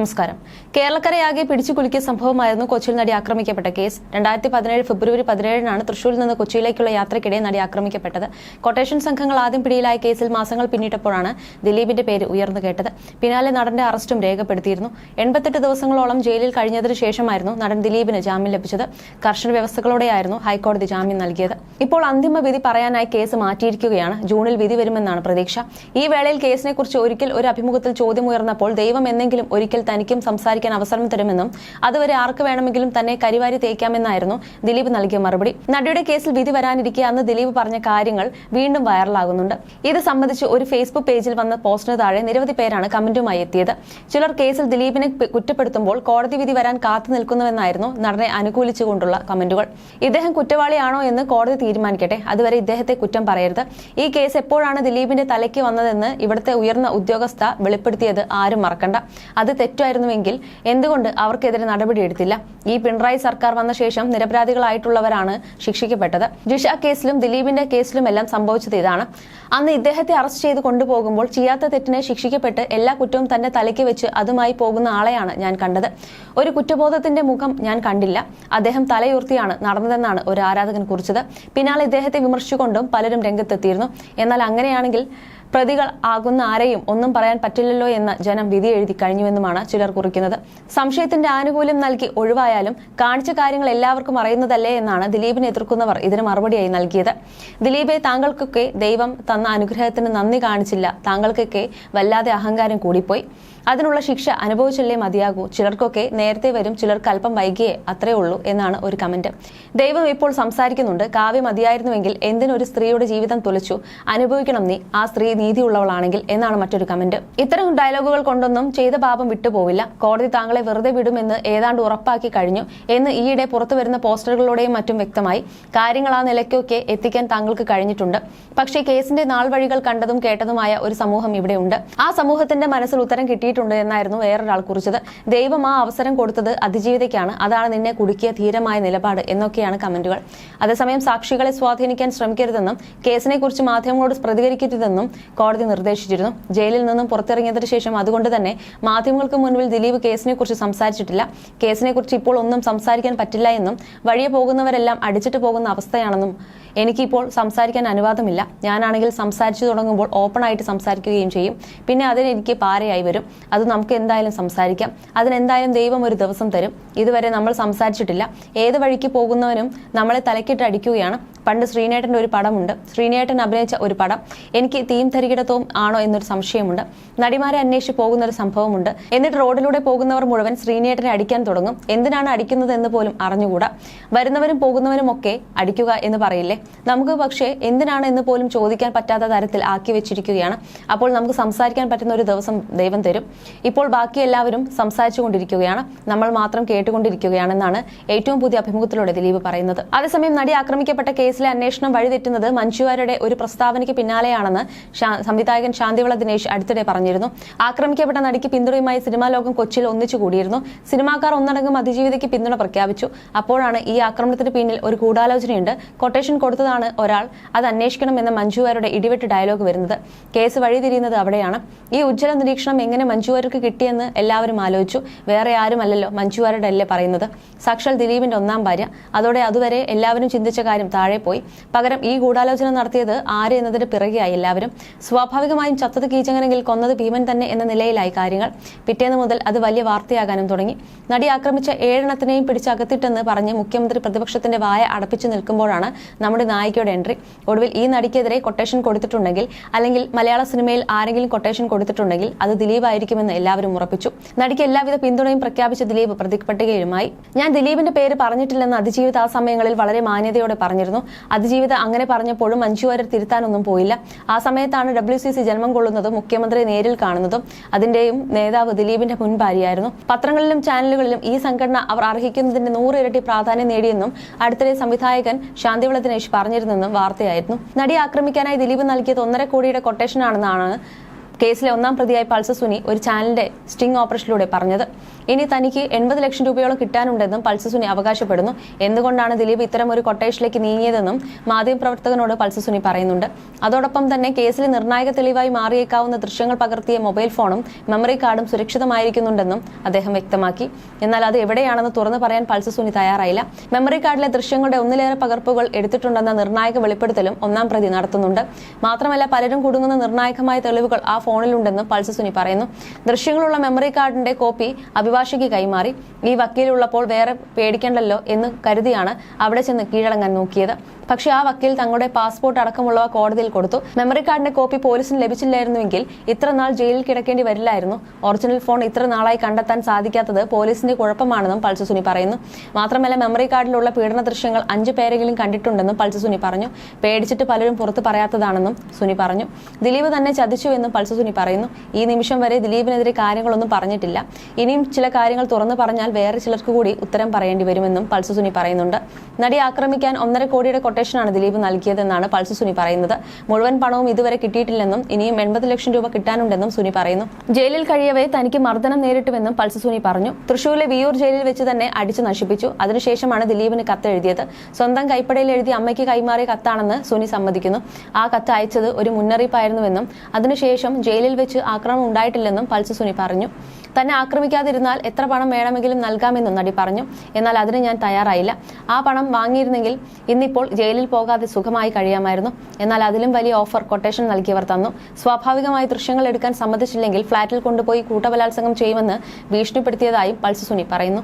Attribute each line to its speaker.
Speaker 1: നമസ്കാരം. കേരളക്കരയാകെ പിടിച്ചു കുലുക്കിയ സംഭവമായിരുന്നു കൊച്ചിയിൽ നടി ആക്രമിക്കപ്പെട്ട കേസ്. രണ്ടായിരത്തി പതിനേഴ് ഫെബ്രുവരി പതിനേഴിനാണ് തൃശൂരിൽ നിന്ന് കൊച്ചിയിലേക്കുള്ള യാത്രയ്ക്കിടെ നടി ആക്രമിക്കപ്പെട്ടത്. കൊട്ടേഷൻ സംഘങ്ങൾ ആദ്യം പിടിയിലായ കേസിൽ മാസങ്ങൾ പിന്നിട്ടപ്പോഴാണ് ദിലീപിന്റെ പേര് ഉയർന്നു കേട്ടത്. പിന്നാലെ നടന്റെ അറസ്റ്റും രേഖപ്പെടുത്തിയിരുന്നു. എൺപത്തെട്ട് ദിവസങ്ങളോളം ജയിലിൽ കഴിഞ്ഞതിനു ശേഷമായിരുന്നു നടൻ ദിലീപിന് ജാമ്യം ലഭിച്ചത്. കർശന വ്യവസ്ഥകളോടെയായിരുന്നു ഹൈക്കോടതി ജാമ്യം നൽകിയത്. ഇപ്പോൾ അന്തിമ വിധി പറയാനായി കേസ് മാറ്റിയിരിക്കുകയാണ്. ജൂണിൽ വിധി വരുമെന്നാണ് പ്രതീക്ഷ. ഈ വേളയിൽ കേസിനെക്കുറിച്ച് ഒരിക്കൽ ഒരു അഭിമുഖത്തിൽ ചോദ്യമുയർന്നപ്പോൾ ദൈവം എന്നെങ്കിലും ഒരിക്കൽ തനിക്കും സംസാരിക്കാൻ അവസരം തരുമെന്നും അതുവരെ ആർക്ക് വേണമെങ്കിലും തന്നെ കരിവാരി തേക്കാമെന്നായിരുന്നു ദിലീപ് നൽകിയ മറുപടി. നടിയുടെ കേസിൽ വിധി വരാനിരിക്കെ അന്ന് ദിലീപ് പറഞ്ഞ കാര്യങ്ങൾ വീണ്ടും വൈറലാകുന്നുണ്ട്. ഇത് സംബന്ധിച്ച് ഒരു ഫേസ്ബുക്ക് പേജിൽ വന്ന പോസ്റ്റിന് താഴെ നിരവധി പേരാണ് കമന്റുമായി എത്തിയത്. ചിലർ കേസിൽ ദിലീപിനെ കുറ്റപ്പെടുത്തുമ്പോൾ കോടതി വിധി വരാൻ കാത്തു നിൽക്കുന്നുവെന്നായിരുന്നു നടനെ അനുകൂലിച്ചുകൊണ്ടുള്ള കമന്റുകൾ. ഇദ്ദേഹം കുറ്റവാളിയാണോ എന്ന് കോടതി തീരുമാനിക്കട്ടെ അതുവരെ ഇദ്ദേഹത്തെ കുറ്റം പറയരുത്. ഈ കേസ് എപ്പോഴാണ് ദിലീപിന്റെ തലയ്ക്ക് വന്നതെന്ന് ഇവിടുത്തെ ഉയർന്ന ഉദ്യോഗസ്ഥ വെളിപ്പെടുത്തിയത് ആരും മറക്കണ്ട. അത് തെറ്റായിരുന്നുവെങ്കിൽ എന്തുകൊണ്ട് അവർക്കെതിരെ നടപടിയെടുത്തില്ല ഈ പിണറായി സർക്കാർ വന്ന ശേഷം നിരപരാധികളായിട്ടുള്ളവരാണ് ശിക്ഷിക്കപ്പെട്ടത്. ജിഷ കേസിലും ദിലീപിന്റെ കേസിലും എല്ലാം സംഭവിച്ചത് ഇതാണ്. അന്ന് ഇദ്ദേഹത്തെ അറസ്റ്റ് ചെയ്ത് കൊണ്ടുപോകുമ്പോൾ ചെയ്യാത്ത തെറ്റിനെ ശിക്ഷിക്കപ്പെട്ട് എല്ലാ കുറ്റവും തന്റെ തലയ്ക്ക് വെച്ച് അതുമായി പോകുന്ന ആളെയാണ് ഞാൻ കണ്ടത്. ഒരു കുറ്റബോധത്തിന്റെ മുഖം ഞാൻ കണ്ടില്ല. അദ്ദേഹം തലയുർത്തിയാണ് നടന്നതെന്നാണ് ഒരു ആരാധകൻ കുറിച്ചത്. പിന്നാലെ ഇദ്ദേഹത്തെ വിമർശിച്ചുകൊണ്ടും പലരും രംഗത്തെത്തിയിരുന്നു. എന്നാൽ അങ്ങനെയാണെങ്കിൽ പ്രതികൾ ആകുന്ന ആരെയും ഒന്നും പറയാൻ പറ്റില്ലല്ലോ എന്ന് ജനം വിധി എഴുതി കഴിഞ്ഞുവെന്നുമാണ് ചിലർ കുറിക്കുന്നത്. സംശയത്തിന്റെ ആനുകൂല്യം നൽകി ഒഴിവായാലും കാണിച്ച കാര്യങ്ങൾ എല്ലാവർക്കും അറിയുന്നതല്ലേ എന്നാണ് ദിലീപിനെ എതിർക്കുന്നവർ ഇതിന് മറുപടിയായി നൽകിയത്. ദിലീപെ താങ്കൾക്കൊക്കെ ദൈവം തന്ന അനുഗ്രഹത്തിന് നന്ദി കാണിച്ചില്ല. താങ്കൾക്കൊക്കെ വല്ലാതെ അഹങ്കാരം കൂടിപ്പോയി. അതിനുള്ള ശിക്ഷ അനുഭവിച്ചല്ലേ മതിയാകൂ. ചിലർക്കൊക്കെ നേരത്തെ വരും ചിലർക്ക് അല്പം വൈകിയേ അത്രേ ഉള്ളൂ എന്നാണ് ഒരു കമന്റ്. ദൈവം ഇപ്പോൾ സംസാരിക്കുന്നുണ്ട്. കാവ്യ മതിയായിരുന്നുവെങ്കിൽ എന്തിനൊരു സ്ത്രീയുടെ ജീവിതം തുലച്ചു? അനുഭവിക്കണം നീ. ആ സ്ത്രീ നീതിയുള്ളവളാണെങ്കിൽ എന്നാണ് മറ്റൊരു കമന്റ്. ഇത്തരം ഡയലോഗുകൾ കൊണ്ടൊന്നും ചെയ്ത പാപം വിട്ടുപോവില്ല. കോടതി താങ്കളെ വെറുതെ വിടുമെന്ന് ഏതാണ്ട് ഉറപ്പാക്കി കഴിഞ്ഞു എന്ന് ഈയിടെ പുറത്തു വരുന്ന പോസ്റ്ററുകളിലൂടെയും മറ്റും വ്യക്തമായി. കാര്യങ്ങൾ ആ നിലയ്ക്കൊക്കെ എത്തിക്കാൻ താങ്കൾക്ക് കഴിഞ്ഞിട്ടുണ്ട്. പക്ഷേ കേസിന്റെ നാൾ വഴികൾ കണ്ടതും കേട്ടതുമായ ഒരു സമൂഹം ഇവിടെയുണ്ട്. ആ സമൂഹത്തിന്റെ മനസ്സിൽ ഉത്തരം കിട്ടിയിട്ടുണ്ട് എന്നായിരുന്നു വേറൊരാൾ കുറിച്ചത്. ദൈവം ആ അവസരം കൊടുത്തത് അതിജീവിതയ്ക്കാണ്. അതാണ് നിന്നെ കുടുക്കിയ ധീരമായ നിലപാട് എന്നൊക്കെയാണ് കമന്റുകൾ. അതേസമയം സാക്ഷികളെ സ്വാധീനിക്കാൻ ശ്രമിക്കരുതെന്നും കേസിനെക്കുറിച്ച് മാധ്യമങ്ങളോട് പ്രതികരിക്കരുതെന്നും കോടതി നിർദ്ദേശിച്ചിരുന്നു. ജയിലിൽ നിന്നും പുറത്തിറങ്ങിയതിനു ശേഷം അതുകൊണ്ട് തന്നെ മാധ്യമങ്ങൾക്ക് മുൻപിൽ ദിലീപ് കേസിനെ കുറിച്ച് സംസാരിച്ചിട്ടില്ല. കേസിനെ കുറിച്ച് ഇപ്പോൾ ഒന്നും സംസാരിക്കാൻ പറ്റില്ല എന്നും വഴിയെ പോകുന്നവരെല്ലാം അടിച്ചിട്ട് പോകുന്ന അവസ്ഥയാണെന്നും എനിക്കിപ്പോൾ സംസാരിക്കാൻ അനുവാദമില്ല. ഞാനാണെങ്കിൽ സംസാരിച്ചു തുടങ്ങുമ്പോൾ ഓപ്പണായിട്ട് സംസാരിക്കുകയും ചെയ്യും. പിന്നെ അതിനെനിക്ക് പാരയായി വരും. അത് നമുക്ക് എന്തായാലും സംസാരിക്കാം. അതിനെന്തായാലും ദൈവം ഒരു ദിവസം തരും. ഇതുവരെ നമ്മൾ സംസാരിച്ചിട്ടില്ല. ഏത് വഴിക്ക് പോകുന്നവനും നമ്മളെ തലക്കിട്ട് അടിക്കുകയാണ്. പണ്ട് ശ്രീനേട്ടന്റെ ഒരു പടമുണ്ട്. ശ്രീനേട്ടൻ അഭിനയിച്ച ഒരു പടം. എനിക്ക് തീം തരികിടത്തവും ആണോ എന്നൊരു സംശയമുണ്ട്. നടിമാരെ അന്വേഷിച്ച് പോകുന്ന ഒരു സംഭവമുണ്ട്. എന്നിട്ട് റോഡിലൂടെ പോകുന്നവർ മുഴുവൻ ശ്രീനേട്ടനെ അടിക്കാൻ തുടങ്ങും. എന്തിനാണ് അടിക്കുന്നത് എന്ന് പോലും അറിഞ്ഞുകൂടാ. വരുന്നവരും പോകുന്നവരും ഒക്കെ അടിക്കുക എന്ന് പറയില്ലേ? നമുക്ക് പക്ഷേ എന്തിനാണ് എന്ന് പോലും ചോദിക്കാൻ പറ്റാത്ത തരത്തിൽ ആക്കി വെച്ചിരിക്കുകയാണ്. അപ്പോൾ നമുക്ക് സംസാരിക്കാൻ പറ്റുന്ന ഒരു ദിവസം ദൈവം തരും. ഇപ്പോൾ ബാക്കി എല്ലാവരും സംസാരിച്ചു കൊണ്ടിരിക്കുകയാണ്. നമ്മൾ മാത്രം കേട്ടുകൊണ്ടിരിക്കുകയാണെന്നാണ് ഏറ്റവും പുതിയ അഭിമുഖത്തിലൂടെ ദിലീപ് പറയുന്നത്. അതേസമയം നടി ആക്രമിക്കപ്പെട്ട കേസിലെ അന്വേഷണം വഴിതെറ്റുന്നത് മഞ്ജുവാരുടെ ഒരു പ്രസ്താവനയ്ക്ക് പിന്നാലെയാണെന്ന് സംവിധായകൻ ശാന്തിവിള ദിനേശ് അടുത്തിടെ പറഞ്ഞിരുന്നു. ആക്രമിക്കപ്പെട്ട നടിക്ക് പിന്തുണയുമായി സിനിമാ ലോകം കൊച്ചിയിൽ ഒന്നിച്ചു കൂടിയിരുന്നു. സിനിമാക്കാർ ഒന്നടങ്കം അതിജീവിതയ്ക്ക് പിന്തുണ പ്രഖ്യാപിച്ചു. അപ്പോഴാണ് ഈ ആക്രമണത്തിന് പിന്നിൽ ഒരു ഗൂഢാലോചനയുണ്ട്. കൊട്ടേഷൻ കൊടുത്തതാണ് ഒരാൾ. അത് അന്വേഷിക്കണമെന്ന മഞ്ജുവാരുടെ ഇടിവെട്ട് ഡയലോഗ് വരുന്നത്. കേസ് വഴിതിരിയുന്നത് അവിടെയാണ്. ഈ ഉജ്ജ്വല നിരീക്ഷണം എങ്ങനെ മഞ്ജുവാർക്ക് കിട്ടിയെന്ന് എല്ലാവരും ആലോചിച്ചു. വേറെ ആരുമല്ലല്ലോ മഞ്ജുവാരുടെ അല്ലേ പറയുന്നത്. സാക്ഷാൽ ദിലീപിന്റെ ഒന്നാം ഭാര്യ. അതോടെ അതുവരെ എല്ലാവരും ചിന്തിച്ച കാര്യം താഴെ പോയി. പകരം ഈ ഗൂഢാലോചന നടത്തിയത് ആര് എന്നതിന് പിറകെയായി എല്ലാവരും. സ്വാഭാവികമായും ചത്തത് കീചങ്ങനെങ്കിൽ കൊന്നത് ഭീമൻ തന്നെ എന്ന നിലയിലായി കാര്യങ്ങൾ. പിറ്റേന്ന് മുതൽ അത് വലിയ വാർത്തയാകാനും തുടങ്ങി. നടി ആക്രമിച്ച ഏഴെണ്ണത്തിനെയും പിടിച്ച് അകത്തിട്ടെന്ന് പറഞ്ഞ് മുഖ്യമന്ത്രി പ്രതിപക്ഷത്തിന്റെ വായ അടപ്പിച്ചു നിൽക്കുമ്പോഴാണ് നമ്മുടെ നായികയുടെ എൻട്രി ഒടുവിൽ ഈ നടിക്കെതിരെ കൊട്ടേഷൻ കൊടുത്തിട്ടുണ്ടെങ്കിൽ അല്ലെങ്കിൽ മലയാള സിനിമയിൽ ആരെങ്കിലും കൊട്ടേഷൻ കൊടുത്തിട്ടുണ്ടെങ്കിൽ അത് ദിലീപ് ആയിരിക്കുമെന്ന് എല്ലാവരും ഉറപ്പിച്ചു. നടിക്ക് എല്ലാവിധ പിന്തുണയും പ്രഖ്യാപിച്ച ദിലീപ് പ്രതിപട്ടികയുമായി ഞാൻ ദിലീപിന്റെ പേര് പറഞ്ഞിട്ടില്ലെന്ന് അതിജീവിത ആ സമയങ്ങളിൽ വളരെ മാന്യതയോടെ പറഞ്ഞിരുന്നു. അതിജീവിത അങ്ങനെ പറഞ്ഞപ്പോഴും മഞ്ജു വാര്യർ തിരുത്താനൊന്നും പോയില്ല. ആ സമയത്താണ് ഡബ്ല്യു സി സി ജന്മം കൊള്ളുന്നതും മുഖ്യമന്ത്രി നേരിൽ കാണുന്നതും അതിന്റെയും നേതാവ് ദിലീപിന്റെ മുൻഭാര്യയായിരുന്നു പത്രങ്ങളിലും ചാനലുകളിലും ഈ സംഘടന അവർ അർഹിക്കുന്നതിന്റെ നൂറിരട്ടി പ്രാധാന്യം നേടിയെന്നും അടുത്തിടെ സംവിധായകൻ ശാന്തിവിള പറഞ്ഞിരുന്നെന്നും വാർത്തയായിരുന്നു. നടി ആക്രമിക്കാനായി ദിലീപ് നൽകിയത് ഒന്നര കോടിയുടെ കൊട്ടേഷനാണെന്നാണ് കേസിലെ ഒന്നാം പ്രതിയായ പൾസർ സുനി ഒരു ചാനലിന്റെ സ്റ്റിംഗ് ഓപ്പറേഷനിലൂടെ പറഞ്ഞത്. ഇനി തനിക്ക് എൺപത് ലക്ഷം രൂപയോളം കിട്ടാനുണ്ടെന്നും പൾസർ സുനി അവകാശപ്പെടുന്നു. എന്തുകൊണ്ടാണ് ദിലീപ് ഇത്തരം ഒരു കൊട്ടേഷനിലേക്ക് നീങ്ങിയതെന്നും മാധ്യമപ്രവർത്തകനോട് പൾസർ സുനി പറയുന്നുണ്ട്. അതോടൊപ്പം തന്നെ കേസിൽ നിർണായക തെളിവായി മാറിയേക്കാവുന്ന ദൃശ്യങ്ങൾ പകർത്തിയ മൊബൈൽ ഫോണും മെമ്മറി കാർഡും സുരക്ഷിതമായിരിക്കുന്നുണ്ടെന്നും അദ്ദേഹം വ്യക്തമാക്കി. എന്നാൽ അത് എവിടെയാണെന്ന് തുറന്നു പറയാൻ പൾസർ സുനി തയ്യാറായില്ല. മെമ്മറി കാർഡിലെ ദൃശ്യങ്ങളുടെ ഒന്നിലേറെ പകർപ്പുകൾ എടുത്തിട്ടുണ്ടെന്ന നിർണായക വെളിപ്പെടുത്തലും ഒന്നാം പ്രതി നടത്തുന്നുണ്ട്. മാത്രമല്ല പലരും കുടുങ്ങുന്ന നിർണായകമായ തെളിവുകൾ ആ ഫോണിലുണ്ടെന്ന് പൾസ് സുനി പറയുന്നു. ദൃശ്യങ്ങളുള്ള മെമ്മറി കാർഡിന്റെ കോപ്പി അഭിഭാഷകയ്ക്ക് കൈമാറി. ഈ വക്കീലുള്ളപ്പോൾ വേറെ പേടിക്കണ്ടല്ലോ എന്ന് കരുതിയാണ് അവിടെ ചെന്ന് കീഴടങ്ങാൻ നോക്കിയത്. പക്ഷേ ആ വക്കീൽ തങ്ങളുടെ പാസ്പോർട്ട് അടക്കമുള്ളവ കോടതിയിൽ കൊടുത്തു. മെമ്മറി കാർഡിന്റെ കോപ്പി പോലീസിന് ലഭിച്ചില്ലായിരുന്നുവെങ്കിൽ ഇത്ര നാൾ ജയിലിൽ കിടക്കേണ്ടി വരില്ലായിരുന്നു. ഒറിജിനൽ ഫോൺ ഇത്ര നാളായി കണ്ടെത്താൻ സാധിക്കാത്തത് പോലീസിന്റെ കുഴപ്പമാണെന്നും പൾസസുനി പറയുന്നു. മാത്രമല്ല മെമ്മറി കാർഡിലുള്ള പീഡന ദൃശ്യങ്ങൾ അഞ്ചു പേരെങ്കിലും കണ്ടിട്ടുണ്ടെന്നും പൾസസുനി പറഞ്ഞു. പേടിച്ചിട്ട് പലരും പുറത്ത് പറയാത്തതാണെന്നും സുനി പറഞ്ഞു. ദിലീപ് തന്നെ ചതിച്ചുവെന്നും പൾസസുനി പറയുന്നു ഈ നിമിഷം വരെ ദിലീപിനെതിരെ കാര്യങ്ങളൊന്നും പറഞ്ഞിട്ടില്ല. ഇനിയും ചില കാര്യങ്ങൾ തുറന്നു പറഞ്ഞാൽ വേറെ ചിലർക്ക് കൂടി ഉത്തരം പറയേണ്ടി വരുമെന്നും പൾസസുനി പറയുന്നുണ്ട്. നടി ആക്രമിക്കാൻ ഒന്നര കോടിയുടെ കൊട്ടേഷനാണ് ദിലീപ് നൽകിയതെന്നാണ് പൾസസുനി പറയുന്നത്. മുഴുവൻ പണവും ഇതുവരെ കിട്ടിയിട്ടില്ലെന്നും ഇനിയും എൺപത് ലക്ഷം രൂപ കിട്ടാനുണ്ടെന്നും സുനി പറയുന്നു. ജയിലിൽ കഴിയവേ തനിക്ക് മർദ്ദനം നേരിട്ടുവെന്നും പൾസുസുനി പറഞ്ഞു. തൃശൂരിലെ വിയൂർ ജയിലിൽ വെച്ച് തന്നെ അടിച്ചു നശിപ്പിച്ചു. അതിനുശേഷമാണ് ദിലീപിന് കത്തെഴുതിയത്. സ്വന്തം കൈപ്പടയിൽ എഴുതി അമ്മയ്ക്ക് കൈമാറിയ കത്താണെന്ന് സുനി സമ്മതിക്കുന്നു. ആ കത്ത് അയച്ചത് ഒരു മുന്നറിയിപ്പായിരുന്നുവെന്നും അതിനുശേഷം ജയിലിൽ വെച്ച് ആക്രമണം ഉണ്ടായിട്ടില്ലെന്നും പൾസസുനി പറഞ്ഞു. തന്നെ ആക്രമിക്കാതിരുന്നാൽ എത്ര പണം വേണമെങ്കിലും നൽകാമെന്നും നടി പറഞ്ഞു. എന്നാൽ അതിന് ഞാൻ തയ്യാറായില്ല. ആ പണം വാങ്ങിയിരുന്നെങ്കിൽ ഇന്നിപ്പോൾ ജയിലിൽ പോകാതെ സുഖമായി കഴിയാമായിരുന്നു. എന്നാൽ അതിലും വലിയ ഓഫർ കൊട്ടേഷൻ നൽകിയവർ തന്നു. സ്വാഭാവികമായി ദൃശ്യങ്ങൾ എടുക്കാൻ സമ്മതിച്ചില്ലെങ്കിൽ ഫ്ളാറ്റിൽ കൊണ്ടുപോയി കൂട്ടബലാത്സംഗം ചെയ്യുമെന്ന് ഭീഷണിപ്പെടുത്തിയതായും പൾസസുനി പറയുന്നു.